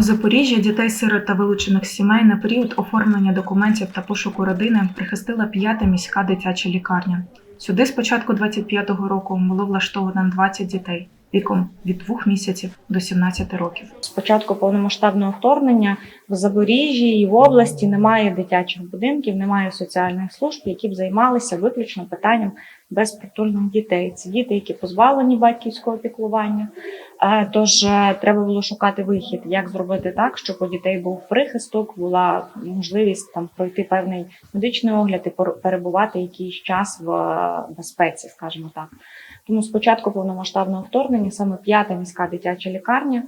У Запоріжжі дітей-сирот та вилучених сімей на період оформлення документів та пошуку родини прихистила п'ята міська дитяча лікарня. Сюди з початку 25-го року було влаштовано 20 дітей віком від 2 місяців до 17 років. З початку повномасштабного вторгнення в Запоріжжі і в області немає дитячих будинків, немає соціальних служб, які б займалися виключно питанням безпритульних дітей. Це діти, які позбавлені батьківського піклування. Е, Тож е, треба було шукати вихід, як зробити так, щоб у дітей був прихисток, була можливість там пройти певний медичний огляд і перебувати якийсь час в е, безпеці, скажімо так. Тому спочатку повномасштабного вторгнення саме п'ята міська дитяча лікарня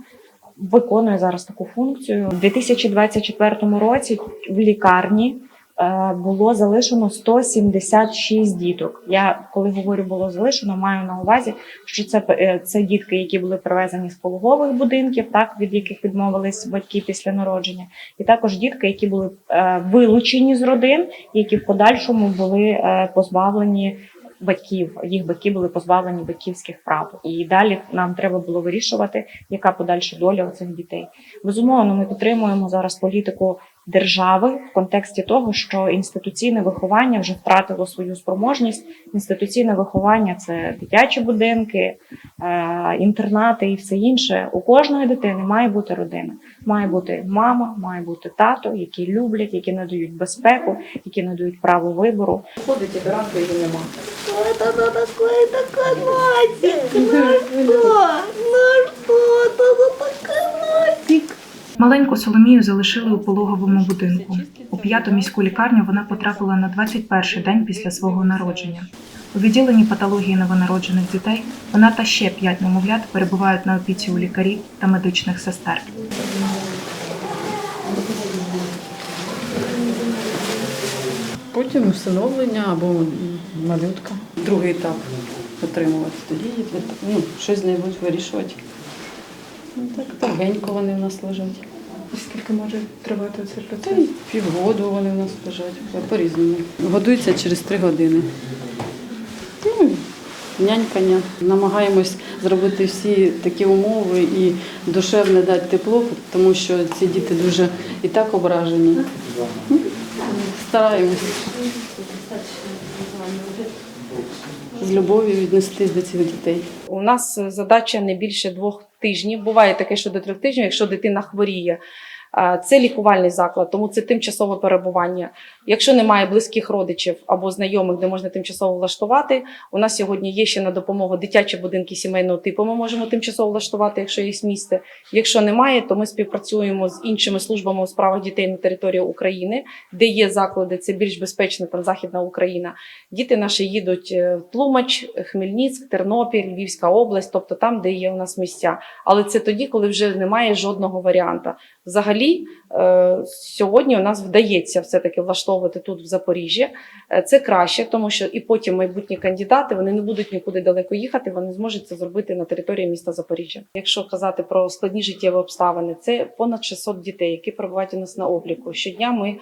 виконує зараз таку функцію. У 2024 році в лікарні е, було залишено 176 діток. Я коли говорю було залишено, маю на увазі, що це, е, це дітки, які були привезені з пологових будинків, так від яких відмовились батьки після народження, і також дітки, які були е, вилучені з родин, які в подальшому були позбавлені батьків. Їх батьки були позбавлені батьківських прав. І далі нам треба було вирішувати, яка подальша доля у цих дітей. Безумовно, ми підтримуємо зараз політику держави в контексті того, що інституційне виховання вже втратило свою спроможність. Інституційне виховання це дитячі будинки, е, інтернати і все інше. У кожної дитини має бути родина. Має бути мама, має бути тато, які люблять, які надають безпеку, які надають право вибору. Ходить і до ранку її нема. Это такое, такой носик? Ну что? Ну что носик? Маленьку Соломію залишили у пологовому будинку. У п'яту міську лікарню вона потрапила на 21-й день після свого народження. У відділенні патології новонароджених дітей вона та ще п'ять немовлят перебувають на опіці у лікарів та медичних сестер. Потім усиновлення або малютка. Другий етап отримувати. Тоді ну, щось з нею будуть вирішувати. Ну, так довгенько вони в нас лежать. Скільки може тривати цей процес? півгоду вони в нас лежать, по-різному. Годуються через три години. Ну, нянькання. Намагаємось зробити всі такі умови і душевне дати тепло, тому що ці діти дуже і так ображені. Стараємось з любов'ю віднестись до цих дітей. У нас задача не більше двох тижнів. Буває таке, що до трьох тижнів, якщо дитина хворіє. Це лікувальний заклад, тому це тимчасове перебування. Якщо немає близьких родичів або знайомих, де можна тимчасово влаштувати, у нас сьогодні є ще на допомогу дитячі будинки сімейного типу. Ми можемо тимчасово влаштувати, якщо є місце. Якщо немає, то ми співпрацюємо з іншими службами у справах дітей на території України, де є заклади, це більш безпечна там Західна Україна. Діти наші їдуть е, в Тлумач, Хмельницьк, Тернопіль, Львівська область, тобто там, де є у нас місця. Але це тоді, коли вже немає жодного варіанта. Взагалі, е, сьогодні у нас вдається все-таки влаштовувати тут в Запоріжжі. Е, Це краще, тому що і потім майбутні кандидати вони не будуть нікуди далеко їхати, вони зможуть це зробити на території міста Запоріжжя. Якщо казати про складні життєві обставини, це понад 600 дітей, які перебувають у нас на обліку. Щодня ми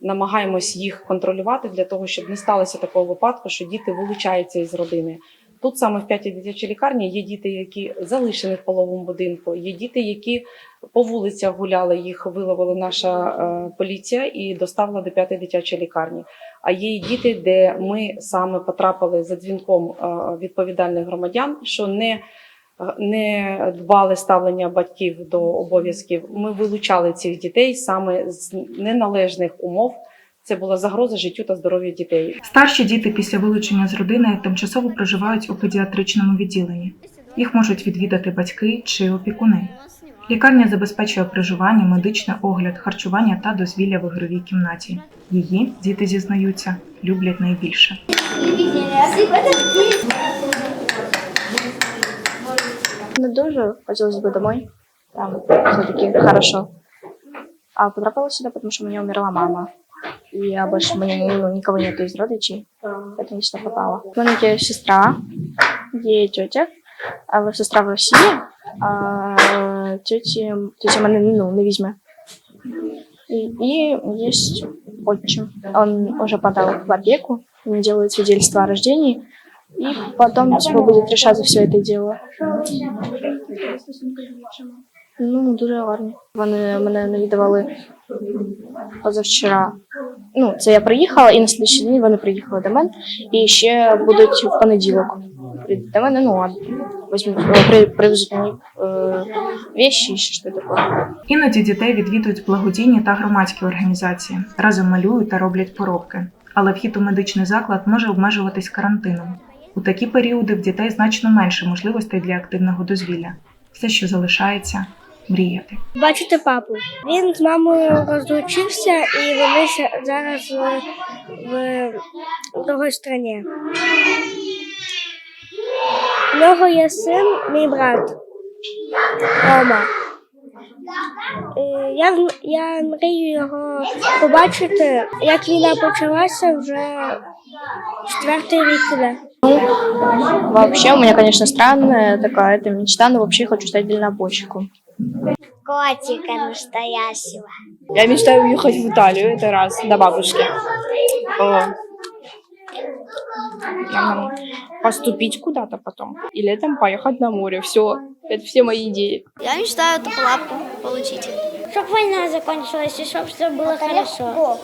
намагаємось їх контролювати для того, щоб не сталося такого випадку, що діти вилучаються із родини. Тут саме в п'ятій дитячій лікарні є діти, які залишені в половому будинку, є діти, які по вулицях гуляли, їх виловила наша е, поліція і доставила до п'ятої дитячої лікарні. А є діти, де ми саме потрапили за дзвінком е, відповідальних громадян, що не не дбали ставлення батьків до обов'язків. Ми вилучали цих дітей саме з неналежних умов. Це була загроза життю та здоров'ю дітей. Старші діти після вилучення з родини тимчасово проживають у педіатричному відділенні. Їх можуть відвідати батьки чи опікуни. Лікарня забезпечує проживання, медичний огляд, харчування та дозвілля в ігровій кімнаті. Її діти зізнаються, люблять найбільше. Не дуже хотелось бы домой. Там все-таки хорошо. А потрапила сюда, потому что у меня умерла мама. И я больше, у меня ну, никого нету из родичей. Поэтому я сюда попала. У меня есть сестра, ей тетя. А сестра в России, а тети, тетя мене, ну, на Візьме. И, и есть отчим. Он уже подал в опеку, он делает свидетельство о рождении. И потом типа будет решаться все это дело. Ну, дуже гарні. Вони мене навідували позавчора. Ну, це я приїхала, і на слідчий день вони приїхали до мене. І ще будуть в понеділок. прийти До мене, ну, а візьмуть, е, при, привезуть мені е, і ще таке. Іноді дітей відвідують благодійні та громадські організації, разом малюють та роблять поробки. Але вхід у медичний заклад може обмежуватись карантином. У такі періоди в дітей значно менше можливостей для активного дозвілля. Все, що залишається, мріяти. Бачити папу. Він з мамою розлучився, і вони ще зараз в, в другій країні. У нього є син, мій брат Рома. Я, я мрію його побачити, як війна почалася вже четвертий рік іде. Вообще, у меня, конечно, странная такая эта мечта, но вообще хочу стать дальнобойщиком. Котика настоящего. Я мечтаю уехать в Италию, это раз, до бабушки. О. Нам поступить куда-то потом. И летом поехать на море. Все, это все мои идеи. Я мечтаю эту лапку получить. Чтобы война закончилась и чтобы все было хорошо.